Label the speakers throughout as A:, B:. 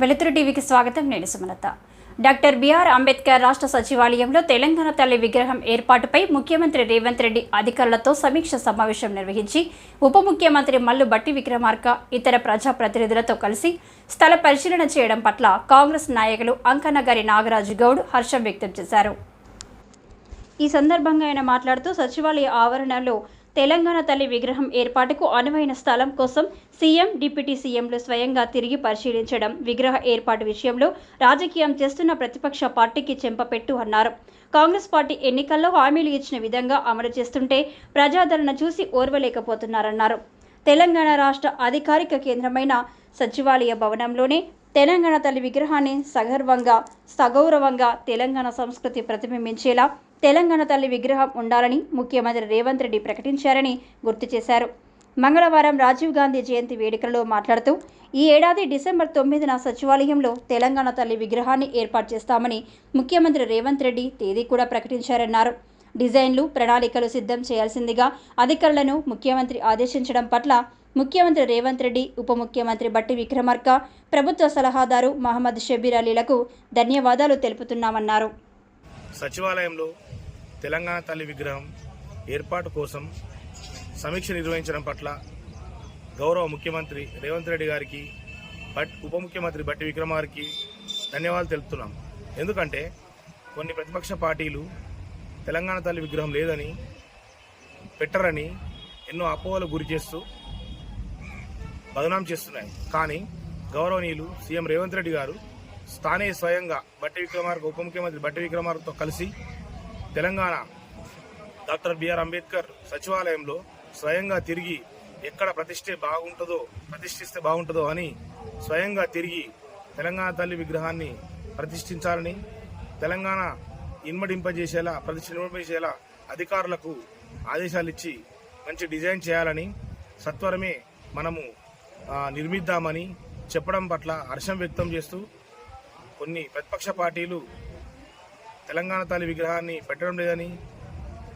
A: వెలుతురు టీవీకి స్వాగతం. నేను సుమలత. డాక్టర్ బిఆర్ అంబేద్కర్ రాష్ట్ర సచివాలయంలో తెలంగాణ తల్లి విగ్రహం ఏర్పాటుపై ముఖ్యమంత్రి రేవంత్ రెడ్డి అధికారులతో సమీక్ష సమావేశం నిర్వహించి ఉప ముఖ్యమంత్రి మల్లు బట్టి విక్రమార్క ఇతర ప్రజాప్రతినిధులతో కలిసి స్థల పరిశీలన చేయడం పట్ల కాంగ్రెస్ నాయకులు అంకనగరి నాగరాజు గౌడ్ హర్షం వ్యక్తం చేశారు. ఈ సందర్భంగా ఆయన మాట్లాడుతూ సచివాలయ ఆవరణలో తెలంగాణ తల్లి విగ్రహం ఏర్పాటుకు అనువైన స్థలం కోసం సీఎం డిప్యూటీ సీఎంలు స్వయంగా తిరిగి పరిశీలించడం విగ్రహ ఏర్పాటు విషయంలో రాజకీయం చేస్తున్న ప్రతిపక్ష పార్టీకి చెంపపెట్టు అన్నారు. కాంగ్రెస్ పార్టీ ఎన్నికల్లో హామీలు ఇచ్చిన విధంగా అమలు చేస్తుంటే ప్రజాదరణ చూసి ఓర్వలేకపోతున్నారన్నారు. తెలంగాణ రాష్ట్ర అధికారిక కేంద్రమైన సచివాలయ భవనంలోనే తెలంగాణ తల్లి విగ్రహాన్ని సగర్వంగా సగౌరవంగా తెలంగాణ సంస్కృతి ప్రతిబింబించేలా తెలంగాణ తల్లి విగ్రహం ఉండాలని ముఖ్యమంత్రి రేవంత్ రెడ్డి ప్రకటించారని గుర్తు చేశారు. మంగళవారం రాజీవ్ గాంధీ జయంతి వేడుకలలో మాట్లాడుతూ ఈ ఏడాది డిసెంబర్ తొమ్మిదిన సచివాలయంలో తెలంగాణ తల్లి విగ్రహాన్ని ఏర్పాటు చేస్తామని ముఖ్యమంత్రి రేవంత్ రెడ్డి తేదీ కూడా ప్రకటించారన్నారు. డిజైన్లు ప్రణాళికలు సిద్ధం చేయాల్సిందిగా అధికారులను ముఖ్యమంత్రి ఆదేశించడం పట్ల ముఖ్యమంత్రి రేవంత్ రెడ్డి ఉప ముఖ్యమంత్రి బట్టి విక్రమార్క ప్రభుత్వ సలహాదారు మహమ్మద్ షబీర్ అలీలకు ధన్యవాదాలు తెలుపుతున్నామన్నారు.
B: సచివాలయంలో తెలంగాణ తల్లి విగ్రహం ఏర్పాటు కోసం సమీక్ష నిర్వహించడం పట్ల గౌరవ ముఖ్యమంత్రి రేవంత్ రెడ్డి గారికి బట్ ఉప ముఖ్యమంత్రి బట్టి విక్రమార్కి ధన్యవాదాలు తెలుపుతున్నాం. ఎందుకంటే కొన్ని ప్రతిపక్ష పార్టీలు తెలంగాణ తల్లి విగ్రహం లేదని పెట్టరని ఎన్నో అపోహలు గురి చేస్తూ బదనాం చేస్తున్నాయి. కానీ గౌరవనీయులు సీఎం రేవంత్ రెడ్డి గారు స్థానే స్వయంగా బట్టి విక్రమార్క ఉప ముఖ్యమంత్రి బట్టి విక్రమార్కతో కలిసి తెలంగాణ డాక్టర్ బిఆర్ అంబేద్కర్ సచివాలయంలో స్వయంగా తిరిగి ఎక్కడ ప్రతిష్ఠే బాగుంటుందో ప్రతిష్ఠిస్తే బాగుంటుందో అని స్వయంగా తిరిగి తెలంగాణ తల్లి విగ్రహాన్ని ప్రతిష్ఠించాలని తెలంగాణ ఇన్మడింపజేసేలా ప్రతిష్ఠింపజేసేలా అధికారులకు ఆదేశాలు ఇచ్చి మంచి డిజైన్ చేయాలని సత్వరమే మనము నిర్మిద్దామని చెప్పడం పట్ల హర్షం వ్యక్తం చేస్తూ కొన్ని ప్రతిపక్ష పార్టీలు తెలంగాణ తల్లి విగ్రహాన్ని పెట్టడం లేదని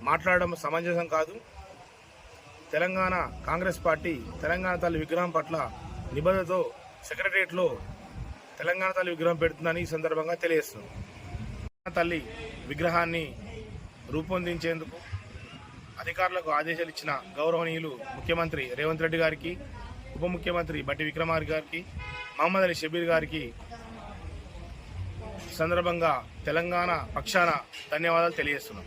B: మాట్లాడడం సమంజసం కాదు. తెలంగాణ కాంగ్రెస్ పార్టీ తెలంగాణ తల్లి విగ్రహం పట్ల నిబంధనతో సెక్రటరియట్లో తెలంగాణ తల్లి విగ్రహం పెడుతుందని ఈ సందర్భంగా తెలియజేస్తుంది తెలంగాణ తల్లి విగ్రహాన్ని రూపొందించేందుకు అధికారులకు ఆదేశాలు ఇచ్చిన గౌరవనీయులు ముఖ్యమంత్రి రేవంత్ రెడ్డి గారికి ఉప ముఖ్యమంత్రి బట్టి విక్రమార్ గారికి మహమ్మద్ అలీ షబీర్ గారికి సందర్భంగా తెలంగాణ పక్షాన ధన్యవాదాలు తెలియజేస్తున్నాం.